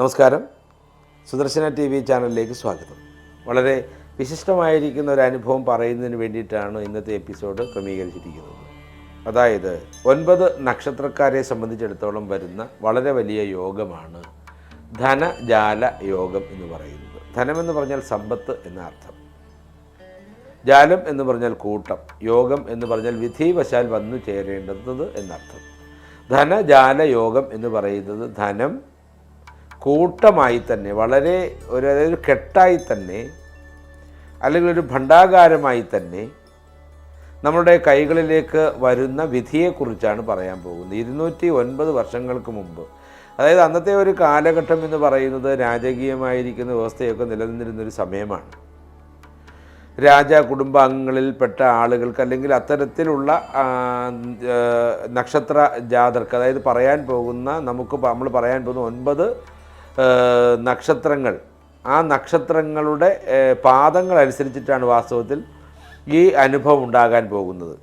നമസ്കാരം. Sudarshana T V ചാനലിലേക്ക് സ്വാഗതം. വളരെ വിശിഷ്ടമായിരിക്കുന്ന ഒരു അനുഭവം പറയുന്നതിന് വേണ്ടിയിട്ടാണ് ഇന്നത്തെ എപ്പിസോഡ് ക്രമീകരിച്ചിരിക്കുന്നത്. അതായത് ഒൻപത് നക്ഷത്രക്കാരെ സംബന്ധിച്ചിടത്തോളം വരുന്ന വളരെ വലിയ യോഗമാണ് ധനജാല യോഗം എന്ന് പറയുന്നത്. ധനമെന്ന് പറഞ്ഞാൽ സമ്പത്ത് എന്ന അർത്ഥം. ജാലം എന്ന് പറഞ്ഞാൽ കൂട്ടം. യോഗം എന്ന് പറഞ്ഞാൽ വിധിവശാൽ വന്നു ചേരേണ്ടത് എന്നർത്ഥം ധനജാല യോഗം എന്ന് പറയുന്നത് ധനം കൂട്ടമായി തന്നെ വളരെ ഒരു അതായത് കെട്ടായി തന്നെ അല്ലെങ്കിൽ ഒരു ഭണ്ഡാകാരമായി തന്നെ നമ്മുടെ കൈകളിലേക്ക് വരുന്ന വിധിയെക്കുറിച്ചാണ് പറയാൻ പോകുന്നത്. ഇരുന്നൂറ്റി ഒൻപത് വർഷങ്ങൾക്ക് മുമ്പ് അതായത് അന്നത്തെ ഒരു കാലഘട്ടം എന്ന് പറയുന്നത് രാജകീയമായിരിക്കുന്ന വ്യവസ്ഥയൊക്കെ നിലനിന്നിരുന്നൊരു സമയമാണ്. രാജ കുടുംബാംഗങ്ങളിൽപ്പെട്ട ആളുകൾക്ക് അല്ലെങ്കിൽ അത്തരത്തിലുള്ള നക്ഷത്ര ജാതർക്ക് അതായത് പറയാൻ പോകുന്ന നമുക്ക് നമ്മൾ പറയാൻ പോകുന്ന ഒൻപത് നക്ഷത്രങ്ങൾ. ആ നക്ഷത്രങ്ങളുടെ പാദങ്ങൾ അനുസരിച്ചിട്ടാണ് വാസ്തവത്തിൽ ഈ അനുഭവം ഉണ്ടാകാൻ പോകുന്നത്.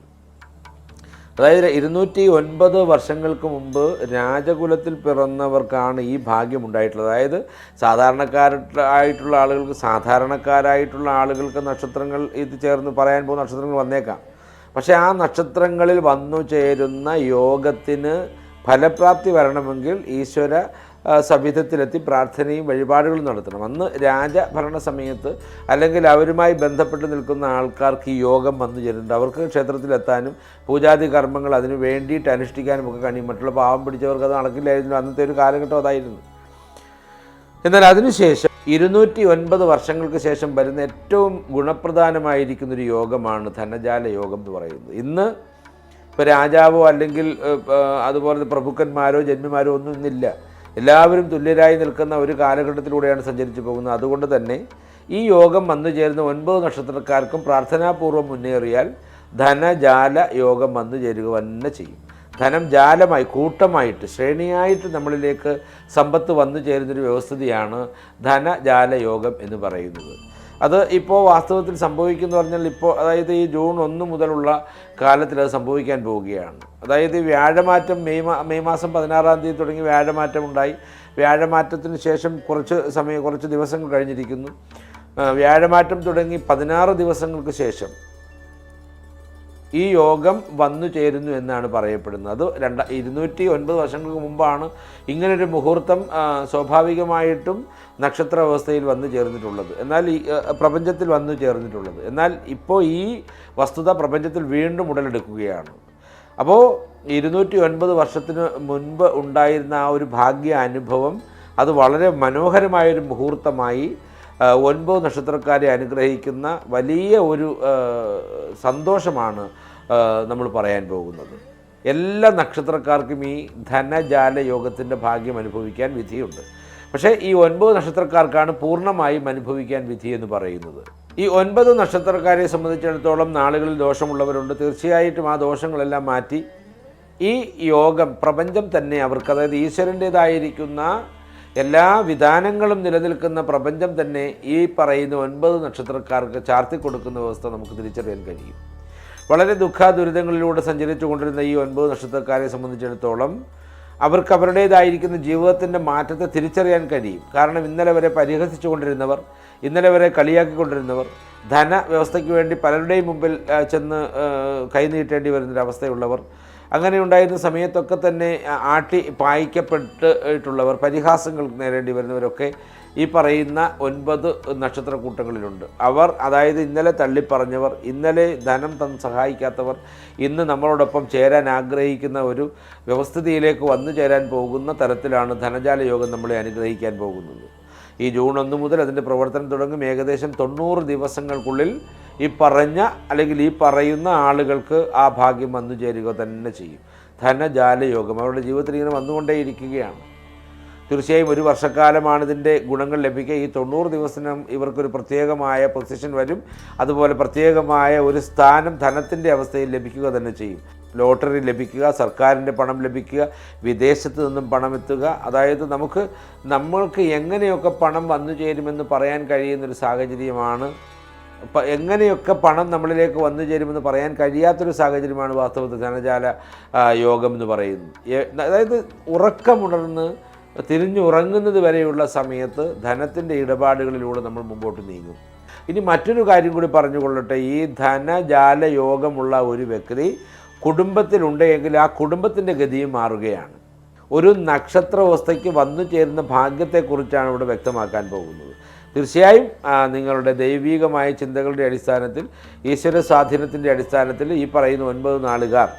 അതായത് ഇരുന്നൂറ്റി ഒൻപത് വർഷങ്ങൾക്ക് മുമ്പ് രാജകുലത്തിൽ പിറന്നവർക്കാണ് ഈ ഭാഗ്യം ഉണ്ടായിട്ടുള്ളത്. അതായത് സാധാരണക്കാരായിട്ടുള്ള ആളുകൾക്ക് സാധാരണക്കാരായിട്ടുള്ള ആളുകൾക്ക് നക്ഷത്രങ്ങൾ ഇത് ചേർന്ന് പറയാൻ പോകുന്ന നക്ഷത്രങ്ങൾ വന്നേക്കാം. പക്ഷേ ആ നക്ഷത്രങ്ങളിൽ വന്നു ചേരുന്ന യോഗത്തിന് ഫലപ്രാപ്തി വരണമെങ്കിൽ ഈശ്വര സവിധത്തിലെത്തി പ്രാർത്ഥനയും വഴിപാടുകളും നടത്തണം. അന്ന് രാജഭരണ സമയത്ത് അല്ലെങ്കിൽ അവരുമായി ബന്ധപ്പെട്ട് നിൽക്കുന്ന ആൾക്കാർക്ക് ഈ യോഗം വന്നു ചേരുന്നുണ്ട്. അവർക്ക് ക്ഷേത്രത്തിലെത്താനും പൂജാതി കർമ്മങ്ങൾ അതിന് വേണ്ടിയിട്ട് അനുഷ്ഠിക്കാനും ഒക്കെ കഴിയും. മറ്റുള്ള പാവം പിടിച്ചവർക്ക് അത് നടക്കില്ലായിരുന്നു. അന്നത്തെ ഒരു കാലഘട്ടം അതായിരുന്നു. എന്നാൽ അതിനുശേഷം ഇരുന്നൂറ്റി ഒൻപത് വർഷങ്ങൾക്ക് ശേഷം വരുന്ന ഏറ്റവും ഗുണപ്രധാനമായിരിക്കുന്നൊരു യോഗമാണ് ധനജാല യോഗം എന്ന് പറയുന്നത്. ഇന്ന് ഇപ്പോൾ രാജാവോ അല്ലെങ്കിൽ അതുപോലെ പ്രഭുക്കന്മാരോ ജന്മിമാരോ ഒന്നും ഇന്നില്ല. എല്ലാവരും തുല്യരായി നിൽക്കുന്ന ഒരു കാലഘട്ടത്തിലൂടെയാണ് സഞ്ചരിച്ചു പോകുന്നത്. അതുകൊണ്ട് തന്നെ ഈ യോഗം വന്നു ചേരുന്ന ഒൻപത് നക്ഷത്രക്കാർക്കും പ്രാർത്ഥനാപൂർവം മുന്നേറിയാൽ ധനജാല യോഗം വന്നു ചേരുക തന്നെ ചെയ്യും. ധനം ജാലമായി കൂട്ടമായിട്ട് ശ്രേണിയായിട്ട് നമ്മളിലേക്ക് സമ്പത്ത് വന്നു ചേരുന്നൊരു വ്യവസ്ഥിതിയാണ് ധനജാല യോഗം എന്ന് പറയുന്നത്. അത് ഇപ്പോൾ വാസ്തവത്തിൽ സംഭവിക്കുന്നു പറഞ്ഞാൽ ഇപ്പോൾ അതായത് ഈ ജൂൺ ഒന്ന് മുതലുള്ള കാലത്തിൽ അത് സംഭവിക്കാൻ പോവുകയാണ്. അതായത് വ്യാഴമാറ്റം മെയ് മെയ് മാസം പതിനാറാം തീയതി തുടങ്ങി വ്യാഴമാറ്റം ഉണ്ടായി. വ്യാഴമാറ്റത്തിന് ശേഷം കുറച്ച് സമയം കുറച്ച് ദിവസങ്ങൾ കഴിഞ്ഞിരിക്കുന്നു. വ്യാഴമാറ്റം തുടങ്ങി പതിനാറ് ദിവസങ്ങൾക്ക് ശേഷം ഈ യോഗം വന്നു ചേരുന്നു എന്നാണ് പറയപ്പെടുന്നത്. അത് രണ്ട ഇരുന്നൂറ്റി ഒൻപത് വർഷങ്ങൾക്ക് മുമ്പാണ് ഇങ്ങനൊരു മുഹൂർത്തം സ്വാഭാവികമായിട്ടും നക്ഷത്ര വ്യവസ്ഥയിൽ വന്നു ചേർന്നിട്ടുള്ളത്. എന്നാൽ ഈ പ്രപഞ്ചത്തിൽ വന്നു ചേർന്നിട്ടുള്ളത്. എന്നാൽ ഇപ്പോൾ ഈ വസ്തുത പ്രപഞ്ചത്തിൽ വീണ്ടും ഉടലെടുക്കുകയാണ്. അപ്പോൾ ഇരുന്നൂറ്റി ഒൻപത് വർഷത്തിന് മുൻപ് ഉണ്ടായിരുന്ന ആ ഒരു ഭാഗ്യ അനുഭവം അത് വളരെ മനോഹരമായൊരു മുഹൂർത്തമായി ഒൻപത് നക്ഷത്രക്കാരെ അനുഗ്രഹിക്കുന്ന വലിയ ഒരു സന്തോഷമാണ് നമ്മൾ പറയാൻ പോകുന്നത്. എല്ലാ നക്ഷത്രക്കാർക്കും ഈ ധനജാല യോഗത്തിന്റെ ഭാഗ്യം അനുഭവിക്കാൻ വിധിയുണ്ട്. പക്ഷേ ഈ ഒൻപത് നക്ഷത്രക്കാർക്കാണ് പൂർണമായും അനുഭവിക്കാൻ വിധി എന്ന് പറയുന്നത്. ഈ ഒൻപത് നക്ഷത്രക്കാരെ സംബന്ധിച്ചിടത്തോളം നാളുകളിൽ ദോഷമുള്ളവരുണ്ട്. തീർച്ചയായിട്ടും ആ ദോഷങ്ങളെല്ലാം മാറ്റി ഈ യോഗം പ്രപഞ്ചം തന്നെ അവർക്ക് അതായത് ഈശ്വരന്റേതായിരിക്കുന്ന എല്ലാ വിധാനങ്ങളും നിലനിൽക്കുന്ന പ്രപഞ്ചം തന്നെ ഈ പറയുന്ന ഒൻപത് നക്ഷത്രക്കാർക്ക് ചാർത്തി കൊടുക്കുന്ന വ്യവസ്ഥ നമുക്ക് തിരിച്ചറിയാൻ കഴിയും. വളരെ ദുഃഖ ദുരിതങ്ങളിലൂടെ സഞ്ചരിച്ചു കൊണ്ടിരുന്ന ഈ ഒൻപത് നക്ഷത്രക്കാരെ സംബന്ധിച്ചിടത്തോളം അവർക്ക് അവരുടേതായിരിക്കുന്ന ജീവിതത്തിന്റെ മാറ്റത്തെ തിരിച്ചറിയാൻ കഴിയും. കാരണം ഇന്നലെ വരെ പരിഹസിച്ചു കൊണ്ടിരുന്നവർ ഇന്നലെ വരെ കളിയാക്കിക്കൊണ്ടിരുന്നവർ ധന വ്യവസ്ഥയ്ക്ക് വേണ്ടി പലരുടെയും മുമ്പിൽ ചെന്ന് കൈനീട്ടേണ്ടി വരുന്നൊരവസ്ഥയുള്ളവർ അങ്ങനെ ഉണ്ടായിരുന്ന സമയത്തൊക്കെ തന്നെ ആട്ടി പായിക്കപ്പെട്ടിട്ടുള്ളവർ പരിഹാസങ്ങൾ നേരേണ്ടി വരുന്നവരൊക്കെ ഈ പറയുന്ന ഒൻപത് നക്ഷത്രക്കൂട്ടങ്ങളിലുണ്ട്. അവർ അതായത് ഇന്നലെ തള്ളിപ്പറഞ്ഞവർ ഇന്നലെ ധനം തന്ന് സഹായിക്കാത്തവർ ഇന്ന് നമ്മളോടൊപ്പം ചേരാൻ ആഗ്രഹിക്കുന്ന ഒരു വ്യവസ്ഥിതിയിലേക്ക് വന്നു ചേരാൻ പോകുന്ന തരത്തിലാണ് ധനജാല യോഗം നമ്മളെ അനുഗ്രഹിക്കാൻ പോകുന്നത്. ഈ ജൂൺ ഒന്ന് മുതൽ അതിന്റെ പ്രവർത്തനം തുടങ്ങും. ഏകദേശം തൊണ്ണൂറ് ദിവസങ്ങൾക്കുള്ളിൽ ഈ പറഞ്ഞ അല്ലെങ്കിൽ ഈ പറയുന്ന ആളുകൾക്ക് ആ ഭാഗ്യം വന്നു ചേരുക തന്നെ ചെയ്യും. ധനജാലയോഗം. അവരുടെ ജീവിതത്തിൽ ഇങ്ങനെ വന്നുകൊണ്ടേയിരിക്കുകയാണ്. തീർച്ചയായും ഒരു വർഷക്കാലമാണ് ഇതിന്റെ ഗുണങ്ങൾ ലഭിക്കുക. ഈ തൊണ്ണൂറ് ദിവസം ഇവർക്കൊരു പ്രത്യേകമായ പൊസിഷൻ വരും. അതുപോലെ പ്രത്യേകമായ ഒരു സ്ഥാനം ധനത്തിന്റെ അവസ്ഥയിൽ ലഭിക്കുക തന്നെ ചെയ്യും. ലോട്ടറി ലഭിക്കുക സർക്കാരിന്റെ പണം ലഭിക്കുക വിദേശത്ത് നിന്നും പണം എത്തുക. അതായത് നമുക്ക് നമ്മൾക്ക് എങ്ങനെയൊക്കെ പണം വന്നു ചേരുമെന്ന് പറയാൻ കഴിയുന്നൊരു സാഹചര്യമാണ് എങ്ങനെയൊക്കെ പണം നമ്മളിലേക്ക് വന്നു ചേരുമെന്ന് പറയാൻ കഴിയാത്തൊരു സാഹചര്യമാണ് വാസ്തവത്തിൽ ധനജാല യോഗം എന്ന് പറയുന്നത്. അതായത് ഉറക്കമുണർന്ന് തിരിഞ്ഞുറങ്ങുന്നത് വരെയുള്ള സമയത്ത് ധനത്തിന്റെ ഇടപാടുകളിലൂടെ നമ്മൾ മുമ്പോട്ട് നീങ്ങും. ഇനി മറ്റൊരു കാര്യം കൂടി പറഞ്ഞുകൊള്ളട്ടെ. ഈ ധനജാല യോഗമുള്ള ഒരു വ്യക്തി കുടുംബത്തിലുണ്ടെങ്കിൽ ആ കുടുംബത്തിന്റെ ഗതിയും മാറുകയാണ്. ഒരു നക്ഷത്രവസ്ഥയ്ക്ക് വന്നു ചേരുന്ന ഭാഗ്യത്തെക്കുറിച്ചാണ് ഇവിടെ വ്യക്തമാക്കാൻ പോകുന്നത്. തീർച്ചയായും നിങ്ങളുടെ ദൈവീകമായ ചിന്തകളുടെ അടിസ്ഥാനത്തിൽ ഈശ്വര സ്വാധീനത്തിന്റെ അടിസ്ഥാനത്തിൽ ഈ പറയുന്ന ഒൻപത് നാളുകാർ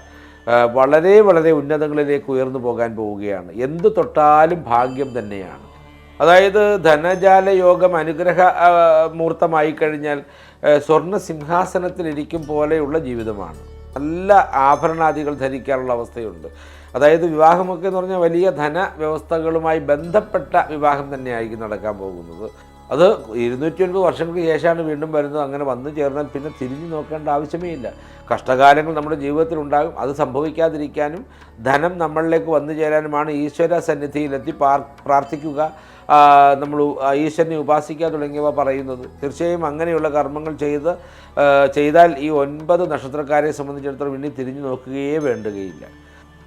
വളരെ വളരെ ഉന്നതങ്ങളിലേക്ക് ഉയർന്നു പോകാൻ പോവുകയാണ്. എന്ത് തൊട്ടാലും ഭാഗ്യം തന്നെയാണ്. അതായത് ധനജാല യോഗം അനുഗ്രഹ മുഹൂർത്തമായി കഴിഞ്ഞാൽ സ്വർണ സിംഹാസനത്തിലിരിക്കും പോലെയുള്ള ജീവിതമാണ്. നല്ല ആഭരണാദികൾ ധരിക്കാനുള്ള അവസ്ഥയുണ്ട്. അതായത് വിവാഹമൊക്കെ എന്ന് പറഞ്ഞാൽ വലിയ ധന വ്യവസ്ഥകളുമായി ബന്ധപ്പെട്ട വിവാഹം തന്നെയായിരിക്കും നടക്കാൻ പോകുന്നത്. അത് ഇരുന്നൂറ്റി ഒൻപത് വർഷങ്ങൾക്ക് ശേഷമാണ് വീണ്ടും വരുന്നത്. അങ്ങനെ വന്നു ചേർന്നാൽ പിന്നെ തിരിഞ്ഞു നോക്കേണ്ട ആവശ്യമേ ഇല്ല. കഷ്ടകാലങ്ങൾ നമ്മുടെ ജീവിതത്തിൽ ഉണ്ടാകും. അത് സംഭവിക്കാതിരിക്കാനും ധനം നമ്മളിലേക്ക് വന്നു ചേരാനുമാണ് ഈശ്വര സന്നിധിയിലെത്തി പ്രാർത്ഥിക്കുക. നമ്മൾ ഈശ്വരനെ ഉപാസിക്കുക തുടങ്ങിയവ പറയുന്നത്. തീർച്ചയായും അങ്ങനെയുള്ള കർമ്മങ്ങൾ ചെയ്ത് ചെയ്താൽ ഈ ഒൻപത് നക്ഷത്രക്കാരെ സംബന്ധിച്ചിടത്തോളം ഇനി തിരിഞ്ഞു നോക്കുകയേ വേണ്ടുകയില്ല.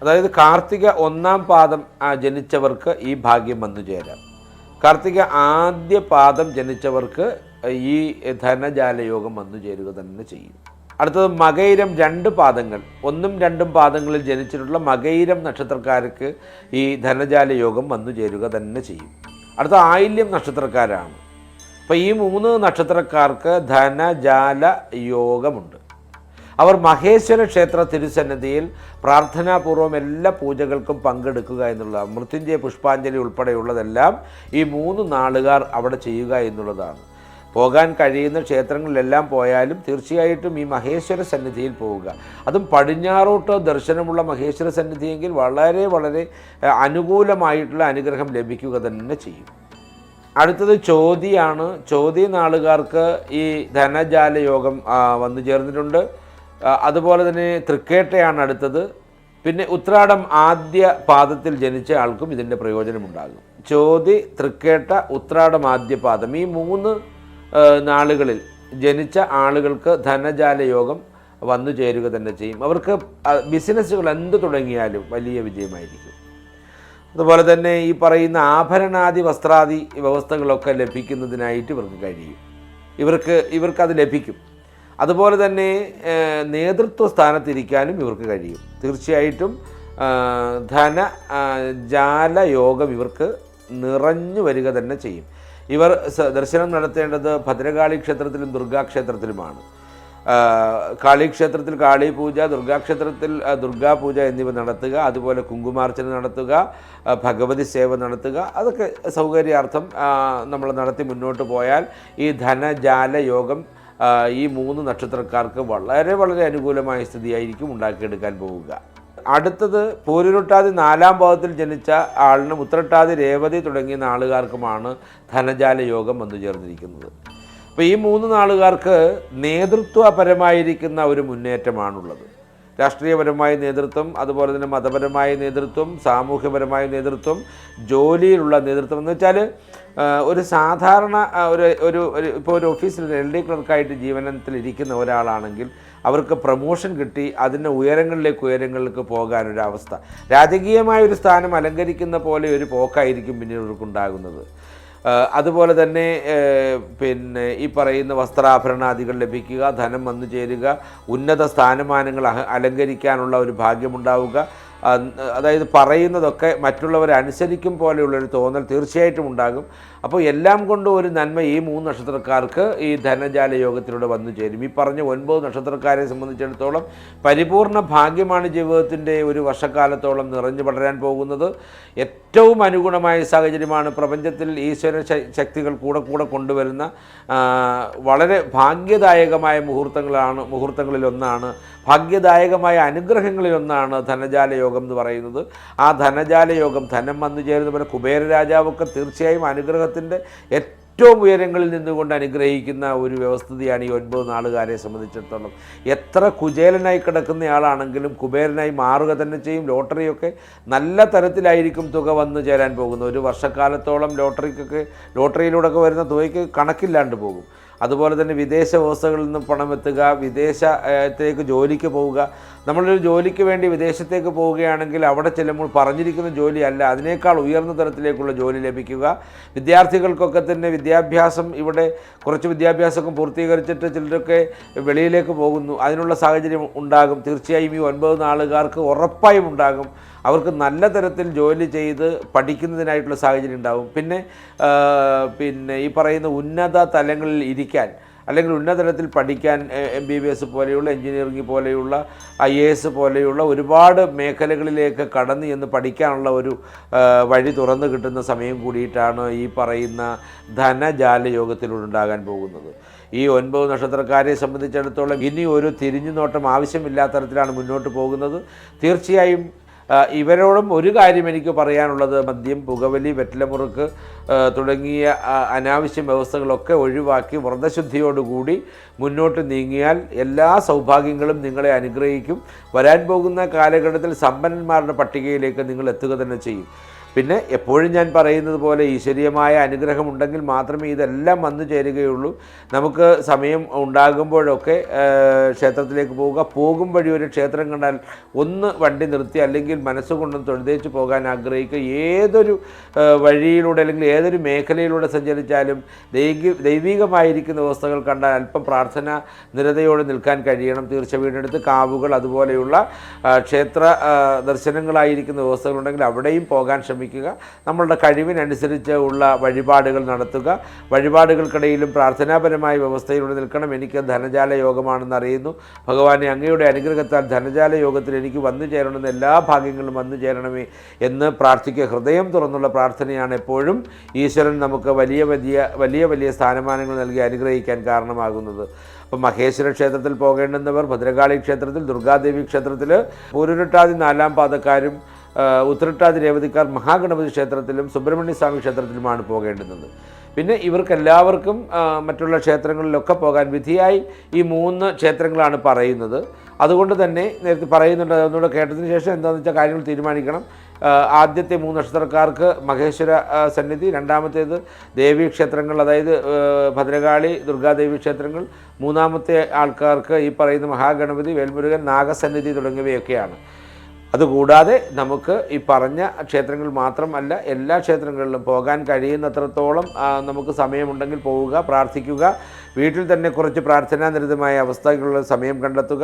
അതായത് കാർത്തിക ഒന്നാം പാദം ജനിച്ചവർക്ക് ഈ ഭാഗ്യം വന്നു ചേരാം. കാർത്തിക ആദ്യ പാദം ജനിച്ചവർക്ക് ഈ ധനജാലയോഗം വന്നു ചേരുക തന്നെ ചെയ്യും. അടുത്തത് മകൈരം രണ്ട് പാദങ്ങൾ. ഒന്നും രണ്ടും പാദങ്ങളിൽ ജനിച്ചിട്ടുള്ള മകൈരം നക്ഷത്രക്കാർക്ക് ഈ ധനജാല യോഗം വന്നു ചേരുക തന്നെ ചെയ്യും. അടുത്ത ആയില്യം നക്ഷത്രക്കാരാണ്. അപ്പോൾ ഈ മൂന്ന് നക്ഷത്രക്കാർക്ക് ധനജാല യോഗമുണ്ട് അവർ മഹേശ്വര ക്ഷേത്ര തിരുസന്നിധിയിൽ പ്രാർത്ഥനാപൂർവം എല്ലാ പൂജകൾക്കും പങ്കെടുക്കുക എന്നുള്ളതാണ്. മൃത്യുഞ്ജയ പുഷ്പാഞ്ജലി ഉൾപ്പെടെയുള്ളതെല്ലാം ഈ മൂന്ന് നാളുകാർ അവിടെ ചെയ്യുക എന്നുള്ളതാണ്. പോകാൻ കഴിയുന്ന ക്ഷേത്രങ്ങളിലെല്ലാം പോയാലും തീർച്ചയായിട്ടും ഈ മഹേശ്വര സന്നിധിയിൽ പോവുക. അതും പടിഞ്ഞാറോട്ട് ദർശനമുള്ള മഹേശ്വര സന്നിധിയെങ്കിൽ വളരെ വളരെ അനുകൂലമായിട്ടുള്ള അനുഗ്രഹം ലഭിക്കുക തന്നെ ചെയ്യും. അടുത്തത് ചോതിയാണ്. ചോതി നാളുകാർക്ക് ഈ ധനജാല യോഗം വന്നു ചേർന്നിട്ടുണ്ട്. അതുപോലെ തന്നെ തൃക്കേട്ടയാണ് അടുത്തത്. പിന്നെ ഉത്രാടം ആദ്യ പാദത്തിൽ ജനിച്ച ആൾക്കും ഇതിന്റെ പ്രയോജനമുണ്ടാകും. ചോതി തൃക്കേട്ട ഉത്രാടം ആദ്യ പാദം. ഈ മൂന്ന് നാളുകളിൽ ജനിച്ച ആളുകൾക്ക് ധനജാല യോഗം വന്നു ചേരുക തന്നെ ചെയ്യും. അവർക്ക് ബിസിനസ്സുകൾ എന്ത് തുടങ്ങിയാലും വലിയ വിജയമായിരിക്കും. അതുപോലെ തന്നെ ഈ പറയുന്ന ആഭരണാദി വസ്ത്രാദി വ്യവസ്ഥകളൊക്കെ ലഭിക്കുന്നതിനായിട്ട് ഇവർക്ക് കഴിയും. ഇവർക്ക് ഇവർക്കത് ലഭിക്കും. അതുപോലെ തന്നെ നേതൃത്വ സ്ഥാനത്തിരിക്കാനും ഇവർക്ക് കഴിയും. തീർച്ചയായിട്ടും ധന ജാല യോഗം ഇവർക്ക് നിറഞ്ഞു വരിക തന്നെ ചെയ്യും. ഇവർ ദർശനം നടത്തേണ്ടത് ഭദ്രകാളി ക്ഷേത്രത്തിലും ദുർഗാക്ഷേത്രത്തിലുമാണ്. കാളിക്ഷേത്രത്തിൽ കാളി പൂജ ദുർഗാക്ഷേത്രത്തിൽ ദുർഗാ പൂജ എന്നിവ നടത്തുക അതുപോലെ കുങ്കുമാർച്ചന നടത്തുക ഭഗവതി സേവ നടത്തുക അതൊക്കെ സൗകര്യാർത്ഥം നമ്മൾ നടത്തി മുന്നോട്ട് പോയാൽ ഈ ധനജാല യോഗം ഈ മൂന്ന് നക്ഷത്രക്കാർക്ക് വളരെ വളരെ അനുകൂലമായ സ്ഥിതിയായിരിക്കും ഉണ്ടാക്കിയെടുക്കാൻ പോവുക. അടുത്തത് പൂരുരുട്ടാതി നാലാം ഭാവത്തിൽ ജനിച്ച ആളിനും ഉത്രട്ടാതി രേവതി തുടങ്ങിയ നാളുകാർക്കുമാണ് ധനജാല യോഗം വന്നു ചേർന്നിരിക്കുന്നത്. അപ്പോൾ ഈ മൂന്ന് നാളുകാർക്ക് നേതൃത്വപരമായിരിക്കുന്ന ഒരു മുന്നേറ്റമാണുള്ളത്. രാഷ്ട്രീയപരമായ നേതൃത്വം അതുപോലെ തന്നെ മതപരമായ നേതൃത്വം സാമൂഹ്യപരമായ നേതൃത്വം ജോലിയിലുള്ള നേതൃത്വം എന്ന് വെച്ചാൽ ഒരു സാധാരണ ഒരു ഒരു ഇപ്പോൾ ഒരു ഓഫീസിൽ എൽ ഡി ക്ലർക്കായിട്ട് ജീവനത്തിൽ ഇരിക്കുന്ന ഒരാളാണെങ്കിൽ അവർക്ക് പ്രൊമോഷൻ കിട്ടി അതിന്റെ ഉയരങ്ങളിലേക്ക് ഉയരങ്ങളിലേക്ക് പോകാനൊരവസ്ഥ. രാജകീയമായ ഒരു സ്ഥാനം അലങ്കരിക്കുന്ന പോലെ ഒരു പോക്കായിരിക്കും പിന്നീട് അവർക്കുണ്ടാകുന്നത് അതുപോലെ തന്നെ പിന്നെ ഈ പറയുന്ന വസ്ത്രാഭരണാദികൾ ലഭിക്കുക ധനം വന്നു ചേരുക ഉന്നത സ്ഥാനമാനങ്ങൾ അലങ്കരിക്കാനുള്ള ഒരു ഭാഗ്യമുണ്ടാവുക. അതായത് പറയുന്നതൊക്കെ മറ്റുള്ളവരെ അനുസരിക്കും പോലെയുള്ളൊരു തോന്നൽ തീർച്ചയായിട്ടും ഉണ്ടാകും. അപ്പോൾ എല്ലാം കൊണ്ടും ഒരു നന്മ ഈ മൂന്ന് നക്ഷത്രക്കാർക്ക് ഈ ധനജാല യോഗത്തിലൂടെ വന്നു ചേരും. ഈ പറഞ്ഞ ഒൻപത് നക്ഷത്രക്കാരെ സംബന്ധിച്ചിടത്തോളം പരിപൂർണ ഭാഗ്യമാണ് ജീവിതത്തിന്റെ ഒരു വർഷക്കാലത്തോളം നിറഞ്ഞു പടരാൻ പോകുന്നത്. ഏറ്റവും അനുഗുണമായ സാഹചര്യമാണ് പ്രപഞ്ചത്തിൽ ഈശ്വര ശക്തികൾ കൂടെ കൂടെ കൊണ്ടുവരുന്ന വളരെ ഭാഗ്യദായകമായ മുഹൂർത്തങ്ങളാണ് മുഹൂർത്തങ്ങളിലൊന്നാണ് ഭാഗ്യദായകമായ അനുഗ്രഹങ്ങളിലൊന്നാണ് ധനജാല യോഗം എന്ന് പറയുന്നത്. ആ ധനജാല യോഗം ധനം വന്നു ചേരുന്ന പോലെ കുബേര രാജാവൊക്കെ തീർച്ചയായും അനുഗ്രഹത്തിന്റെ ഏറ്റവും ഉയരങ്ങളിൽ നിന്നുകൊണ്ട് അനുഗ്രഹിക്കുന്ന ഒരു വ്യവസ്ഥിതിയാണ് ഈ ഒൻപത് നാളുകാരെ സംബന്ധിച്ചിടത്തോളം. എത്ര കുചേലനായി കിടക്കുന്നയാളാണെങ്കിലും കുബേരനായി മാറുക തന്നെ ചെയ്യും. ലോട്ടറിയൊക്കെ നല്ല തരത്തിലായിരിക്കും തുക വന്നു ചേരാൻ പോകുന്നത്. ഒരു വർഷക്കാലത്തോളം ലോട്ടറിക്കൊക്കെ ലോട്ടറിയിലൂടെയൊക്കെ വരുന്ന തുകയ്ക്ക് കണക്കില്ലാണ്ട് പോകും. അതുപോലെ തന്നെ വിദേശ വ്യവസ്ഥകളിൽ നിന്ന് പണമെത്തുക വിദേശത്തേക്ക് ജോലിക്ക് പോവുക. നമ്മളൊരു ജോലിക്ക് വേണ്ടി വിദേശത്തേക്ക് പോവുകയാണെങ്കിൽ അവിടെ ചെല്ലുമ്പോൾ പറഞ്ഞിരിക്കുന്ന ജോലി അല്ല അതിനേക്കാൾ ഉയർന്ന തരത്തിലേക്കുള്ള ജോലി ലഭിക്കുക. വിദ്യാർത്ഥികൾക്കൊക്കെ തന്നെ വിദ്യാഭ്യാസം ഇവിടെ കുറച്ച് വിദ്യാഭ്യാസമൊക്കെ പൂർത്തീകരിച്ചിട്ട് ചിലരൊക്കെ വെളിയിലേക്ക് പോകുന്നു. അതിനുള്ള സാഹചര്യം ഉണ്ടാകും. തീർച്ചയായും ഈ ഒൻപത് നാളുകാർക്ക് ഉറപ്പായും ഉണ്ടാകും. അവർക്ക് നല്ല തരത്തിൽ ജോലി ചെയ്ത് പഠിക്കുന്നതിനായിട്ടുള്ള സാഹചര്യം ഉണ്ടാവും. പിന്നെ പിന്നെ ഈ പറയുന്ന ഉന്നത തലങ്ങളിൽ ഇരിക്കാൻ അല്ലെങ്കിൽ ഉന്നത തലത്തിൽ പഠിക്കാൻ എം ബി ബി എസ് പോലെയുള്ള എഞ്ചിനീയറിംഗ് പോലെയുള്ള ഐ എ എസ് പോലെയുള്ള ഒരുപാട് മേഖലകളിലേക്ക് കടന്നു ചെന്ന് പഠിക്കാനുള്ള ഒരു വഴി തുറന്നു കിട്ടുന്ന സമയം കൂടിയിട്ടാണ് ഈ പറയുന്ന ധനജാല യോഗത്തിലൂടെ പോകുന്നത്. ഈ ഒൻപത് നക്ഷത്രക്കാരെ സംബന്ധിച്ചിടത്തോളം ഇനി ഒരു തിരിഞ്ഞു നോട്ടം ആവശ്യമില്ലാത്ത തരത്തിലാണ് മുന്നോട്ട് പോകുന്നത്. തീർച്ചയായും ഇവരോടും ഒരു കാര്യം എനിക്ക് പറയാനുള്ളത് മദ്യം പുകവലി വെറ്റിലമുറുക്ക് തുടങ്ങിയ അനാവശ്യ വ്യവസ്ഥകളൊക്കെ ഒഴിവാക്കി വ്രതശുദ്ധിയോടുകൂടി മുന്നോട്ട് നീങ്ങിയാൽ എല്ലാ സൗഭാഗ്യങ്ങളും നിങ്ങളെ അനുഗ്രഹിക്കും. വരാൻ പോകുന്ന കാലഘട്ടത്തിൽ സമ്പന്നന്മാരുടെ പട്ടികയിലേക്ക് നിങ്ങൾ എത്തുക തന്നെ ചെയ്യും. പിന്നെ എപ്പോഴും ഞാൻ പറയുന്നത് പോലെ ഈശ്വരീയമായ അനുഗ്രഹം ഉണ്ടെങ്കിൽ മാത്രമേ ഇതെല്ലാം വന്നു ചേരുകയുള്ളൂ. നമുക്ക് സമയം ഉണ്ടാകുമ്പോഴൊക്കെ ക്ഷേത്രത്തിലേക്ക് പോവുക. പോകും വഴി ഒരു ക്ഷേത്രം കണ്ടാൽ ഒന്ന് വണ്ടി നിർത്തി അല്ലെങ്കിൽ മനസ്സുകൊണ്ടും തൊഴുതേച്ച് പോകാൻ ആഗ്രഹിക്കുക. ഏതൊരു വഴിയിലൂടെ അല്ലെങ്കിൽ ഏതൊരു മേഖലയിലൂടെ സഞ്ചരിച്ചാലും ദൈവി ദൈവികമായിരിക്കുന്ന വ്യവസ്ഥകൾ കണ്ടാൽ അല്പം പ്രാർത്ഥന നിരതയോടെ നിൽക്കാൻ കഴിയണം. തീർച്ച വീടിനടുത്ത് കാവുകൾ അതുപോലെയുള്ള ക്ഷേത്ര ദർശനങ്ങളായിരിക്കുന്ന വ്യവസ്ഥകളുണ്ടെങ്കിൽ അവിടെയും പോകാൻ ശ്രമിക്കുക നമ്മളുടെ കഴിവിനനുസരിച്ച് ഉള്ള വഴിപാടുകൾ നടത്തുക. വഴിപാടുകൾക്കിടയിലും പ്രാർത്ഥനാപരമായ വ്യവസ്ഥയിലൂടെ നിൽക്കണം. എനിക്ക് ധനജാല യോഗമാണെന്ന് അറിയുന്നു. ഭഗവാനെ അങ്ങയുടെ അനുഗ്രഹത്താൽ ധനജാല യോഗത്തിൽ എനിക്ക് വന്നു ചേരണമെന്ന് എല്ലാ ഭാഗ്യങ്ങളും വന്നു ചേരണമേ എന്ന് പ്രാർത്ഥിക്കുക. ഹൃദയം തുറന്നുള്ള പ്രാർത്ഥനയാണ് എപ്പോഴും ഈശ്വരൻ നമുക്ക് വലിയ വലിയ വലിയ വലിയ സ്ഥാനമാനങ്ങൾ നൽകി അനുഗ്രഹിക്കാൻ കാരണമാകുന്നത്. അപ്പം മഹേശ്വര ക്ഷേത്രത്തിൽ പോകേണ്ടുന്നവർ ഭദ്രകാളി ക്ഷേത്രത്തിൽ ദുർഗാദേവി ക്ഷേത്രത്തിൽ പൂരുരുട്ടാതി നാലാം പാദക്കാരും ആ, ഉത്രട്ടാതി രേവതിക്കാർ മഹാഗണപതി ക്ഷേത്രത്തിലും സുബ്രഹ്മണ്യ സ്വാമി ക്ഷേത്രത്തിലുമാണ് പോകേണ്ടുന്നത്. പിന്നെ ഇവർക്കെല്ലാവർക്കും മറ്റുള്ള ക്ഷേത്രങ്ങളിലൊക്കെ പോകാൻ വിധിയായി ഈ മൂന്ന് ക്ഷേത്രങ്ങളാണ് പറയുന്നത്. അതുകൊണ്ട് തന്നെ നേരത്തെ പറയുന്നുണ്ട് അതൊന്നുകൂടെ കേട്ടതിന് ശേഷം എന്താണെന്ന് വെച്ചാൽ കാര്യങ്ങൾ തീരുമാനിക്കണം. ആദ്യത്തെ മൂന്ന് നക്ഷത്രക്കാർക്ക് മഹേശ്വര സന്നിധി രണ്ടാമത്തേത് ദേവീ ക്ഷേത്രങ്ങൾ അതായത് ഭദ്രകാളി ദുർഗാദേവി ക്ഷേത്രങ്ങൾ മൂന്നാമത്തെ ആൾക്കാർക്ക് ഈ പറയുന്ന മഹാഗണപതി വേൽമുരുകൻ നാഗസന്നിധി തുടങ്ങിയവയൊക്കെയാണ്. അതുകൂടാതെ നമുക്ക് ഈ പറഞ്ഞ ക്ഷേത്രങ്ങൾ മാത്രമല്ല എല്ലാ ക്ഷേത്രങ്ങളിലും പോകാൻ കഴിയുന്നത്രത്തോളം നമുക്ക് സമയമുണ്ടെങ്കിൽ പോവുക പ്രാർത്ഥിക്കുക. വീട്ടിൽ തന്നെ കുറച്ച് പ്രാർത്ഥനാനിരതമായ അവസ്ഥകളുള്ള സമയം കണ്ടെത്തുക.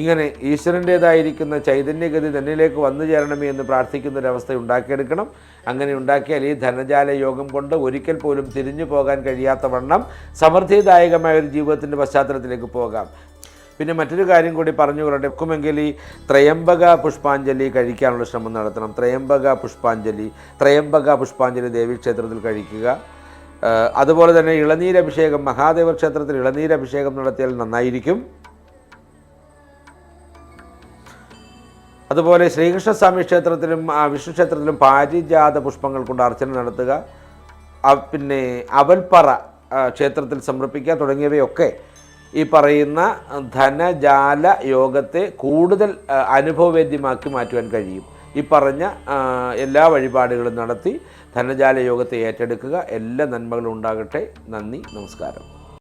ഇങ്ങനെ ഈശ്വരന്റേതായിരിക്കുന്ന ചൈതന്യഗതി തന്നിലേക്ക് വന്നു ചേരണമേ എന്ന് പ്രാർത്ഥിക്കുന്ന ഒരവസ്ഥ ഉണ്ടാക്കിയെടുക്കണം. അങ്ങനെ ഉണ്ടാക്കിയാൽ ഈ ധനജാല യോഗം കൊണ്ട് ഒരിക്കൽ പോലും തിരിഞ്ഞു പോകാൻ കഴിയാത്ത വണ്ണം സമൃദ്ധിദായകമായ ഒരു ജീവിതത്തിന്റെ പശ്ചാത്തലത്തിലേക്ക് പോകാം. പിന്നെ മറ്റൊരു കാര്യം കൂടി പറഞ്ഞു കൊള്ളട്ടെ. ഒക്കുമെങ്കിൽ ഈ ത്രയംബക പുഷ്പാഞ്ജലി കഴിക്കാനുള്ള ശ്രമം നടത്തണം. ത്രയംബക പുഷ്പാഞ്ജലി ത്രയംബക പുഷ്പാഞ്ജലി ദേവീക്ഷേത്രത്തിൽ കഴിക്കുക. അതുപോലെ തന്നെ ഇളനീരഭിഷേകം മഹാദേവ ക്ഷേത്രത്തിൽ ഇളനീരഭിഷേകം നടത്തിയാൽ നന്നായിരിക്കും. അതുപോലെ ശ്രീകൃഷ്ണസ്വാമി ക്ഷേത്രത്തിലും വിഷ്ണു ക്ഷേത്രത്തിലും പാരിജാത പുഷ്പങ്ങൾ കൊണ്ട് അർച്ചന നടത്തുക. പിന്നെ അവൽപ്പറ ക്ഷേത്രത്തിൽ സമർപ്പിക്കുക തുടങ്ങിയവയൊക്കെ ഈ പറയുന്ന ധനജാല യോഗത്തെ കൂടുതൽ അനുഭവവേദ്യമാക്കി മാറ്റുവാൻ കഴിയും. ഈ പറഞ്ഞ എല്ലാ വഴിപാടുകളും നടത്തി ധനജാല യോഗത്തെ ഏറ്റെടുക്കുക. എല്ലാ നന്മകളും ഉണ്ടാകട്ടെ. നന്ദി നമസ്കാരം.